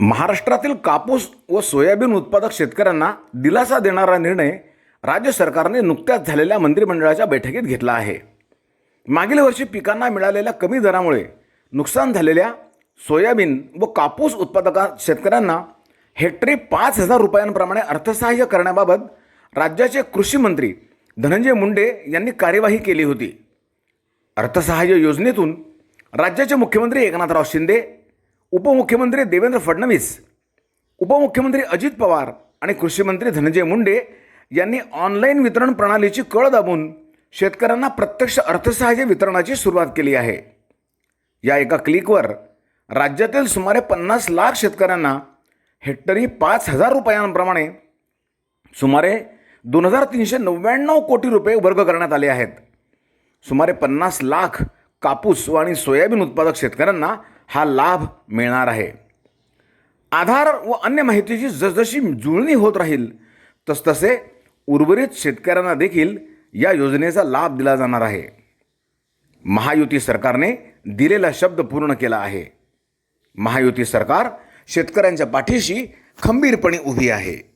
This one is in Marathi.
महाराष्ट्रातील कापूस व सोयाबीन उत्पादक शेतकऱ्यांना दिलासा देणारा निर्णय राज्य सरकारने नुकत्याच झालेल्या मंत्रिमंडळाच्या बैठकीत घेतला आहे. मागील वर्षी पिकांना मिळालेल्या कमी दरामुळे नुकसान झालेल्या सोयाबीन व कापूस उत्पादका शेतकऱ्यांना हेक्टरी पाच हजार रुपयांप्रमाणे अर्थसहाय्य करण्याबाबत राज्याचे कृषी मंत्री धनंजय मुंडे यांनी कार्यवाही केली होती. अर्थसहाय्य योजनेतून राज्याचे मुख्यमंत्री एकनाथराव शिंदे उपमुख्यमंत्री देवेंद्र फडणवीस उपमुख्यमंत्री अजित पवार आणि कृषीमंत्री धनंजय मुंडे यांनी ऑनलाईन वितरण प्रणालीची कळ दाबून शेतकऱ्यांना प्रत्यक्ष अर्थसहाय्य वितरणाची सुरुवात केली आहे. या एका क्लिकवर राज्यातील सुमारे पन्नास लाख शेतकऱ्यांना हेक्टरी पाच हजार रुपयांप्रमाणे सुमारे दोन हजार तीनशे नव्याण्णव कोटी रुपये वर्ग करण्यात आले आहेत. सुमारे पन्नास लाख कापूस आणि सोयाबीन उत्पादक शेतकऱ्यांना हा लाभ मिळणार आहे. आधार व अन्य माहितीची जसजशी जुळणी होत राहील तसतसे उर्वरित शेतकऱ्यांना देखील या योजनेचा लाभ दिला जाणार आहे. महायुती सरकारने दिलेला शब्द पूर्ण केला आहे. महायुती सरकार शेतकऱ्यांच्या पाठीशी खंबीरपणे उभी आहे.